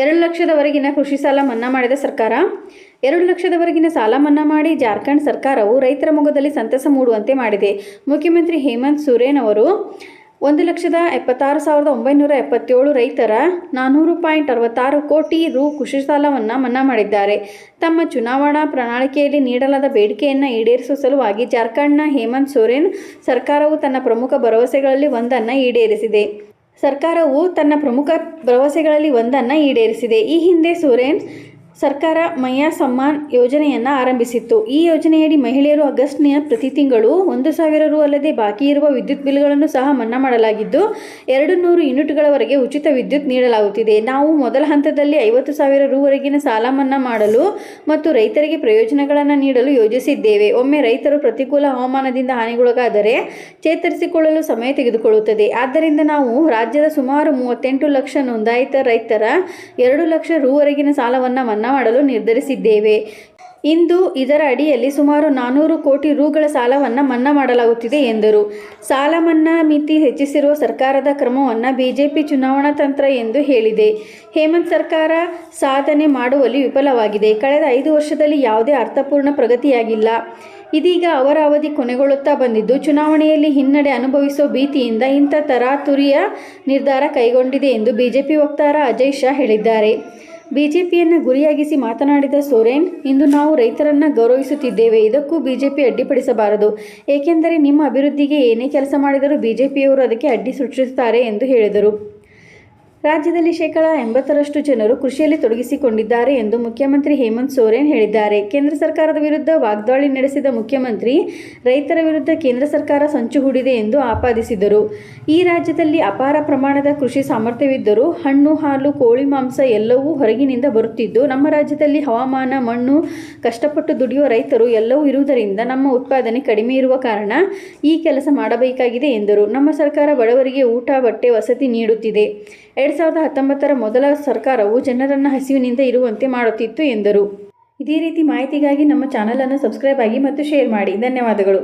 ಎರಡು ಲಕ್ಷದವರೆಗಿನ ಕೃಷಿ ಸಾಲ ಮನ್ನಾ ಮಾಡಿದ ಸರ್ಕಾರ, ಎರಡು ಲಕ್ಷದವರೆಗಿನ ಸಾಲ ಮನ್ನಾ ಮಾಡಿ ಜಾರ್ಖಂಡ್ ಸರ್ಕಾರವು ರೈತರ ಮೊಗದಲ್ಲಿ ಸಂತಸ ಮೂಡುವಂತೆ ಮಾಡಿದೆ. ಮುಖ್ಯಮಂತ್ರಿ ಹೇಮಂತ್ ಸೊರೇನ್ ಅವರು ಒಂದು ಲಕ್ಷದ ಎಪ್ಪತ್ತಾರು ಸಾವಿರದ ಒಂಬೈನೂರ ಎಪ್ಪತ್ತೇಳು ರೈತರ ನಾನ್ನೂರು ಪಾಯಿಂಟ್ ಅರವತ್ತಾರು ಕೋಟಿ ರು ಕೃಷಿ ಸಾಲವನ್ನು ಮನ್ನಾ ಮಾಡಿದ್ದಾರೆ. ತಮ್ಮ ಚುನಾವಣಾ ಪ್ರಣಾಳಿಕೆಯಲ್ಲಿ ನೀಡಲಾದ ಬೇಡಿಕೆಯನ್ನು ಈಡೇರಿಸುವ ಸಲುವಾಗಿ ಜಾರ್ಖಂಡ್ನ ಹೇಮಂತ್ ಸೊರೇನ್ ಸರ್ಕಾರವು ತನ್ನ ಪ್ರಮುಖ ಭರವಸೆಗಳಲ್ಲಿ ಒಂದನ್ನು ಈಡೇರಿಸಿದೆ. ಸರ್ಕಾರವು ತನ್ನ ಪ್ರಮುಖ ಭರವಸೆಗಳಲ್ಲಿ ಒಂದನ್ನು ಈಡೇರಿಸಿದೆ. ಈ ಹಿಂದೆ ಸೊರೇನ್ ಸರ್ಕಾರ ಮಯಾ ಸಮ್ಮಾನ್ ಯೋಜನೆಯನ್ನು ಆರಂಭಿಸಿತ್ತು. ಈ ಯೋಜನೆಯಡಿ ಮಹಿಳೆಯರು ಆಗಸ್ಟ್ನ ಪ್ರತಿ ತಿಂಗಳು ಒಂದು ಸಾವಿರ ರು ಅಲ್ಲದೆ ಬಾಕಿ ಇರುವ ವಿದ್ಯುತ್ ಬಿಲ್ಗಳನ್ನು ಸಹ ಮನ್ನಾ ಮಾಡಲಾಗಿದ್ದು, ಎರಡು ನೂರು ಯೂನಿಟ್ಗಳವರೆಗೆ ಉಚಿತ ವಿದ್ಯುತ್ ನೀಡಲಾಗುತ್ತಿದೆ. ನಾವು ಮೊದಲ ಹಂತದಲ್ಲಿ ಐವತ್ತು ಸಾವಿರ ರುವರೆಗಿನ ಸಾಲ ಮನ್ನಾ ಮಾಡಲು ಮತ್ತು ರೈತರಿಗೆ ಪ್ರಯೋಜನಗಳನ್ನು ನೀಡಲು ಯೋಜಿಸಿದ್ದೇವೆ. ಒಮ್ಮೆ ರೈತರು ಪ್ರತಿಕೂಲ ಹವಾಮಾನದಿಂದ ಹಾನಿಗೊಳಗಾದರೆ ಚೇತರಿಸಿಕೊಳ್ಳಲು ಸಮಯ ತೆಗೆದುಕೊಳ್ಳುತ್ತದೆ. ಆದ್ದರಿಂದ ನಾವು ರಾಜ್ಯದ ಸುಮಾರು ಮೂವತ್ತೆಂಟು ಲಕ್ಷ ನೋಂದಾಯಿತ ರೈತರ ಎರಡು ಲಕ್ಷ ರುವರೆಗಿನ ಸಾಲವನ್ನು ಮನ್ನಾ ಮಾಡಲು ನಿರ್ಧರಿಸಿದ್ದೇವೆ. ಇಂದು ಇದರ ಅಡಿಯಲ್ಲಿ ಸುಮಾರು ನಾನ್ನೂರು ಕೋಟಿ ರುಗಳ ಸಾಲವನ್ನು ಮನ್ನಾ ಮಾಡಲಾಗುತ್ತಿದೆ ಎಂದರು. ಸಾಲ ಮನ್ನಾ ಮಿತಿ ಹೆಚ್ಚಿಸಿರುವ ಸರ್ಕಾರದ ಕ್ರಮವನ್ನು ಬಿಜೆಪಿ ಚುನಾವಣಾ ತಂತ್ರ ಎಂದು ಹೇಳಿದೆ. ಹೇಮಂತ್ ಸರ್ಕಾರ ಸಾಧನೆ ಮಾಡುವಲ್ಲಿ ವಿಫಲವಾಗಿದೆ. ಕಳೆದ ಐದು ವರ್ಷದಲ್ಲಿ ಯಾವುದೇ ಅರ್ಥಪೂರ್ಣ ಪ್ರಗತಿಯಾಗಿಲ್ಲ. ಇದೀಗ ಅವರ ಅವಧಿ ಕೊನೆಗೊಳ್ಳುತ್ತಾ ಬಂದಿದ್ದು, ಚುನಾವಣೆಯಲ್ಲಿ ಹಿನ್ನಡೆ ಅನುಭವಿಸೋ ಭೀತಿಯಿಂದ ಇಂಥ ತರಾತುರಿಯ ನಿರ್ಧಾರ ಕೈಗೊಂಡಿದೆ ಎಂದು ಬಿಜೆಪಿ ವಕ್ತಾರ ಅಜಯ್ ಶಾ ಹೇಳಿದ್ದಾರೆ. ಬಿಜೆಪಿಯನ್ನು ಗುರಿಯಾಗಿಸಿ ಮಾತನಾಡಿದ ಸೊರೇನ್, ಇಂದು ನಾವು ರೈತರನ್ನು ಗೌರವಿಸುತ್ತಿದ್ದೇವೆ. ಇದಕ್ಕೂ ಬಿಜೆಪಿ ಅಡ್ಡಿಪಡಿಸಬಾರದು. ಏಕೆಂದರೆ ನಿಮ್ಮ ಅಭಿವೃದ್ಧಿಗೆ ಏನೇ ಕೆಲಸ ಮಾಡಿದರೂ ಬಿಜೆಪಿಯವರು ಅದಕ್ಕೆ ಅಡ್ಡಿ ಸೃಷ್ಟಿಸುತ್ತಾರೆ ಎಂದು ಹೇಳಿದರು. ರಾಜ್ಯದಲ್ಲಿ ಶೇಕಡ ಎಂಬತ್ತರಷ್ಟು ಜನರು ಕೃಷಿಯಲ್ಲಿ ತೊಡಗಿಸಿಕೊಂಡಿದ್ದಾರೆ ಎಂದು ಮುಖ್ಯಮಂತ್ರಿ ಹೇಮಂತ್ ಸೊರೇನ್ ಹೇಳಿದ್ದಾರೆ. ಕೇಂದ್ರ ಸರ್ಕಾರದ ವಿರುದ್ಧ ವಾಗ್ದಾಳಿ ನಡೆಸಿದ ಮುಖ್ಯಮಂತ್ರಿ ರೈತರ ವಿರುದ್ಧ ಕೇಂದ್ರ ಸರ್ಕಾರ ಸಂಚು ಹೂಡಿದೆ ಎಂದು ಆಪಾದಿಸಿದರು. ಈ ರಾಜ್ಯದಲ್ಲಿ ಅಪಾರ ಪ್ರಮಾಣದ ಕೃಷಿ ಸಾಮರ್ಥ್ಯವಿದ್ದರೂ ಹಣ್ಣು, ಹಾಲು, ಕೋಳಿ, ಮಾಂಸ ಎಲ್ಲವೂ ಹೊರಗಿನಿಂದ ಬರುತ್ತಿದ್ದು, ನಮ್ಮ ರಾಜ್ಯದಲ್ಲಿ ಹವಾಮಾನ, ಮಣ್ಣು ಕಷ್ಟಪಟ್ಟು ದುಡಿಯುವ ರೈತರು ಎಲ್ಲವೂ ಇರುವುದರಿಂದ ನಮ್ಮ ಉತ್ಪಾದನೆ ಕಡಿಮೆ ಇರುವ ಕಾರಣ ಈ ಕೆಲಸ ಮಾಡಬೇಕಾಗಿದೆ ಎಂದರು. ನಮ್ಮ ಸರ್ಕಾರ ಬಡವರಿಗೆ ಊಟ, ಬಟ್ಟೆ, ವಸತಿ ನೀಡುತ್ತಿದೆ. ಎರಡು ಸಾವಿರದ ಹತ್ತೊಂಬತ್ತರ ಮೊದಲ ಸರ್ಕಾರವು ಜನರನ್ನು ಹಸಿವಿನಿಂದ ಇರುವಂತೆ ಮಾಡುತ್ತಿತ್ತು ಎಂದರು. ಇದೇ ರೀತಿ ಮಾಹಿತಿಗಾಗಿ ನಮ್ಮ ಚಾನಲನ್ನು ಸಬ್ಸ್ಕ್ರೈಬ್ ಆಗಿ ಮತ್ತು ಶೇರ್ ಮಾಡಿ. ಧನ್ಯವಾದಗಳು.